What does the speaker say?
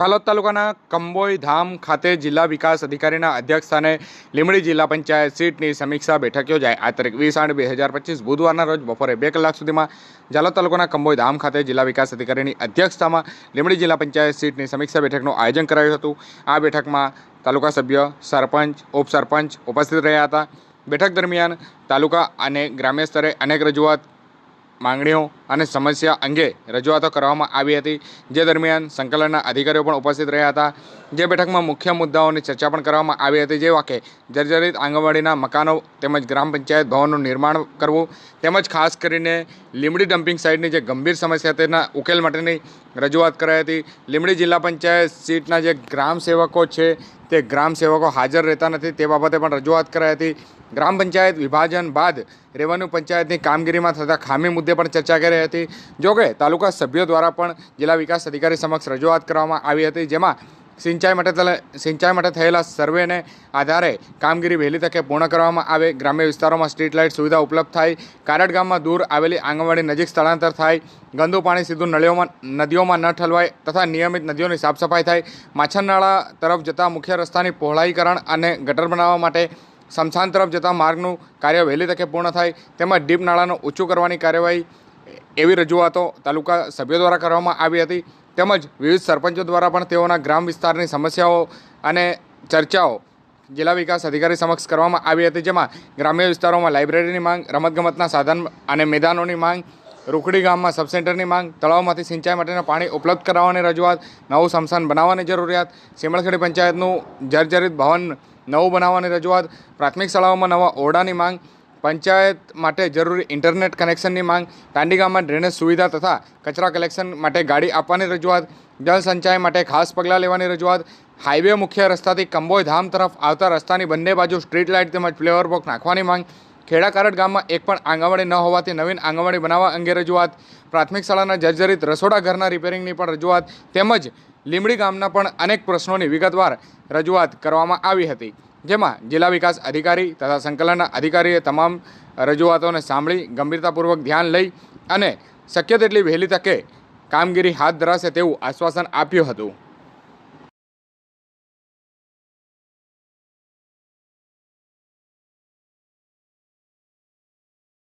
હાલોદ તાલુકાના કંબોઈ ધામ ખાતે જિલ્લા વિકાસ અધિકારીના અધ્યક્ષસ્થાને લીમડી જિલ્લા પંચાયત સીટની સમીક્ષા બેઠક યોજાઈ. આ તારીખ વીસ આઠ બે હજાર પચીસ બુધવારના રોજ બપોરે બે કલાક સુધીમાં જાલોદ તાલુકાના કંબોઈ ધામ ખાતે જિલ્લા વિકાસ અધિકારીની અધ્યક્ષતામાં લીમડી જિલ્લા પંચાયત સીટની સમીક્ષા બેઠકનું આયોજન કરાયું હતું. આ બેઠકમાં તાલુકા સભ્ય, સરપંચ, ઉપસરપંચ ઉપસ્થિત રહ્યા હતા. બેઠક દરમિયાન તાલુકા અને ગ્રામ્ય સ્તરે અનેક રજૂઆત, માંગણીઓ અને સમસ્યા અંગે રજૂઆતો કરવામાં આવી હતી. જે દરમિયાન સંકલનના અધિકારીઓ પણ ઉપસ્થિત રહ્યા હતા. જે બેઠકમાં મુખ્ય મુદ્દાઓની ચર્ચા પણ કરવામાં આવી હતી. જેવા કે જર્જરિત આંગણવાડીના મકાનો તેમજ ગ્રામ પંચાયત ભવનનું નિર્માણ કરવું તેમજ ખાસ કરીને લીમડી ડમ્પિંગ સાઇટની જે ગંભીર સમસ્યા તેના ઉકેલ માટેની રજૂઆત કરાઈ હતી. લીમડી જિલ્લા પંચાયત સીટના જે ગ્રામ સેવકો છે તે ગ્રામ સેવકો હાજર રહેતા નથી તે બાબતે પણ રજૂઆત કરાઈ હતી. ગ્રામ પંચાયત વિભાજન બાદ રેવન્યુ પંચાયતની કામગીરીમાં થતા ખામી મુદ્દે પણ ચર્ચા કરી હતી. જોકે તાલુકા સભ્યો દ્વારા પણ જિલ્લા વિકાસ અધિકારી સમક્ષ રજૂઆત કરવામાં આવી હતી, જેમાં સિંચાઈ માટે સિંચાઈ માટે થયેલા સર્વેને આધારે કામગીરી વહેલી તકે પૂર્ણ કરવામાં આવે. ગ્રામ્ય વિસ્તારોમાં સ્ટ્રીટ લાઇટ સુવિધા ઉપલબ્ધ થાય. કારડ ગામમાં દૂર આવેલી આંગણવાડી નજીક સ્થળાંતર થાય. ગંદુ પાણી સીધું નળીઓમાં, નદીઓમાં ન ઠલવાય તથા નિયમિત નદીઓની સાફ સફાઈ થાય. માછરનાળા તરફ જતા મુખ્ય રસ્તાની પહોળાઈકરણ અને ગટર બનાવવા માટે સમસાન તરફ જતા માર્ગનું કાર્ય વહેલી તકે પૂર્ણ થાય. તેમજ ડીપ નાળાનું ઊંચું કરવાની કાર્યવાહી એવી રજૂઆતો તાલુકા સભ્યો દ્વારા કરવામાં આવી હતી. તેમજ વિવિધ સરપંચો દ્વારા પણ તેઓના ગ્રામ વિસ્તારની સમસ્યાઓ અને ચર્ચાઓ જિલ્લા વિકાસ અધિકારી સમક્ષ કરવામાં આવી હતી. જેમાં ગ્રામ્ય વિસ્તારોમાં લાઇબ્રેરીની માંગ, રમતગમતના સાધન અને મેદાનોની માંગ, રૂકડી ગામમાં સબસેન્ટરની માંગ, તળાવમાંથી સિંચાઈ માટેના પાણી ઉપલબ્ધ કરાવવાની રજૂઆત, નવું સમસાન બનાવવાની જરૂરિયાત સીમળખેડી પંચાયતનું જર્જરિત ભવન નવું બનાવવાની રજૂઆત, પ્રાથમિક શાળાઓમાં નવા ઓરડાની માંગ પંચાયત માટે જરૂરી ઇન્ટરનેટ કનેક્શનની માંગ દાંડીગામમાં ડ્રેનેજ સુવિધા તથા કચરા કલેક્શન માટે ગાડી આપવાની રજૂઆત જળ માટે ખાસ પગલાં લેવાની રજૂઆત, હાઈવે મુખ્ય રસ્તાથી કંબોય ધામ તરફ આવતા રસ્તાની બંને બાજુ સ્ટ્રીટ લાઇટ તેમજ ફ્લેવર બોક્સ નાખવાની માંગ ખેડા કારડ ગામમાં એક પણ આંગણવાડી ન હોવાથી નવીન આંગણવાડી બનાવવા અંગે રજૂઆત, પ્રાથમિક શાળાના જર્જરિત રસોડા ઘરના રિપેરિંગની પણ રજૂઆત તેમજ લીમડી ગામના પણ અનેક પ્રશ્નોની વિગતવાર રજૂઆત કરવામાં આવી હતી. જેમાં જિલ્લા વિકાસ અધિકારી તથા સંકલનના અધિકારીએ તમામ રજૂઆતોને સાંભળી ગંભીરતાપૂર્વક ધ્યાન લઈ અને શક્ય તેટલી વહેલી તકે કામગીરી હાથ ધરાશે તેવું આશ્વાસન આપ્યું હતું.